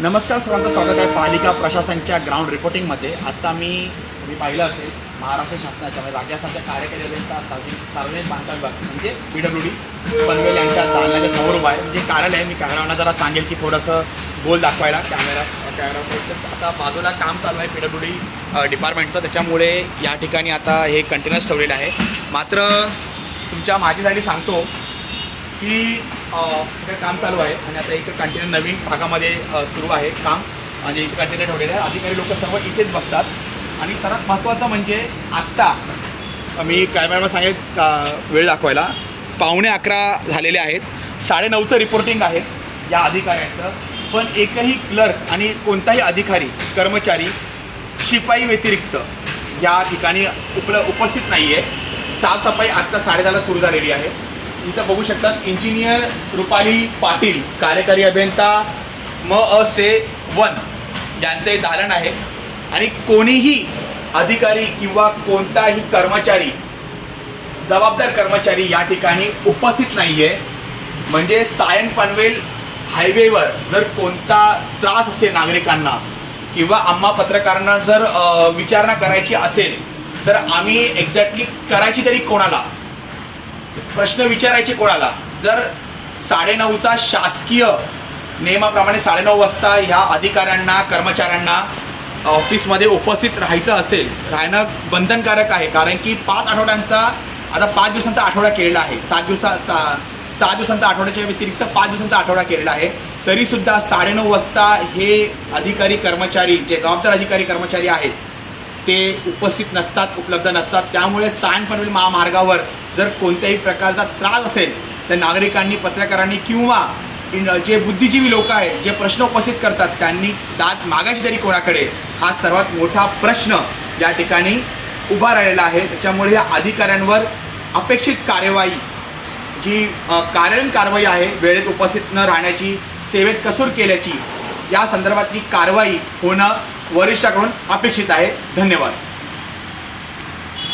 नमस्कार सर्वांचं स्वागत आहे पालिका प्रशासनच्या ग्राउंड रिपोर्टिंगमध्ये आता मी मी पाहिलं असेल महाराष्ट्र शासनाच्या म्हणजे राज्य शासनाच्या कार्यकारी अभियंता सार्वजनिक बांधकाम विभाग म्हणजे पी डब्ल्यू डी पनवेल यांच्या दालनाच्या समोर आहे. म्हणजे कार्यालय मी कॅमेराना जरा सांगेल की थोडंसं गोल दाखवायला. कॅमेरा कॅमेरा आता बाजूला काम चालू आहे पी डब्ल्यू डी डिपार्टमेंटचं त्याच्यामुळे या ठिकाणी आता हे कंटेनर्स ठेवलेलं आहे. मात्र तुमच्या माझ्यासाठी सांगतो की इकडे काम चालू आहे आणि आता एक कंटेनर नवीन भागामध्ये सुरू आहे काम. आणि इथे कंटेनर ठेवलेलं आहे अधिकारी लोक सर्व इथेच बसतात. आणि सर्वात महत्त्वाचं म्हणजे आत्ता मी कॅमेराला सांगेल का वेळ दाखवायला. पावणे अकरा झालेले आहेत. साडेनऊचं रिपोर्टिंग आहे या अधिकाऱ्यांचं. पण एकही क्लर्क आणि कोणताही अधिकारी कर्मचारी शिपाई व्यतिरिक्त या ठिकाणी उपल उपस्थित नाही आहे साफसफाई आत्ता साडेदहाला सुरू झालेली आहे. इथं बघू शकतात इंजिनियर रुपाली पाटील कार्यकारी अभियंता म अ से वन यांचं हे दालन आहे. आणि कोणीही अधिकारी किंवा कोणताही कर्मचारी जबाबदार कर्मचारी या ठिकाणी उपस्थित नाही आहे म्हणजे सायन पनवेल हायवेवर जर कोणता त्रास असेल नागरिकांना किंवा आम्हा पत्रकारांना जर विचारणा करायची असेल तर आम्ही एक्झॅक्टली करायची तरी कोणाला प्रश्न विचारायचे कोणाला? जर साडेनऊचा शासकीय नियमाप्रमाणे साडेनऊ वाजता ह्या अधिकाऱ्यांना कर्मचाऱ्यांना ऑफिसमध्ये उपस्थित राहायचं असेल राहणं बंधनकारक आहे. कारण की पाच आठवड्यांचा आता पाच दिवसांचा आठवडा केलेला आहे. सात दिवसा सा सहा दिवसांचा आठवड्याच्या व्यतिरिक्त पाच दिवसांचा आठवडा केलेला आहे. तरीसुद्धा साडेनऊ वाजता हे अधिकारी कर्मचारी जे जबाबदार अधिकारी कर्मचारी आहेत ते उपस्थित नसतात उपलब्ध नसतात. त्यामुळे सायन पनवेल महामार्गावर जर कोणत्याही प्रकारचा त्रास असेल तर नागरिकांनी पत्रकारांनी किंवा जे बुद्धिजीवी लोक आहेत जे प्रश्न उपस्थित करतात त्यांनी दात मागायची तरी कोणाकडे? हा सर्वात मोठा प्रश्न या ठिकाणी उभा राहिलेला आहे. त्याच्यामुळे या अधिकाऱ्यांवर अपेक्षित कार्यवाही जी अ, कारवाई आहे वेळेत उपस्थित न राहण्याची सेवेत कसूर केल्याची या संदर्भातली कारवाई होणं वरिष्ठाकडून अपेक्षित आहे. धन्यवाद.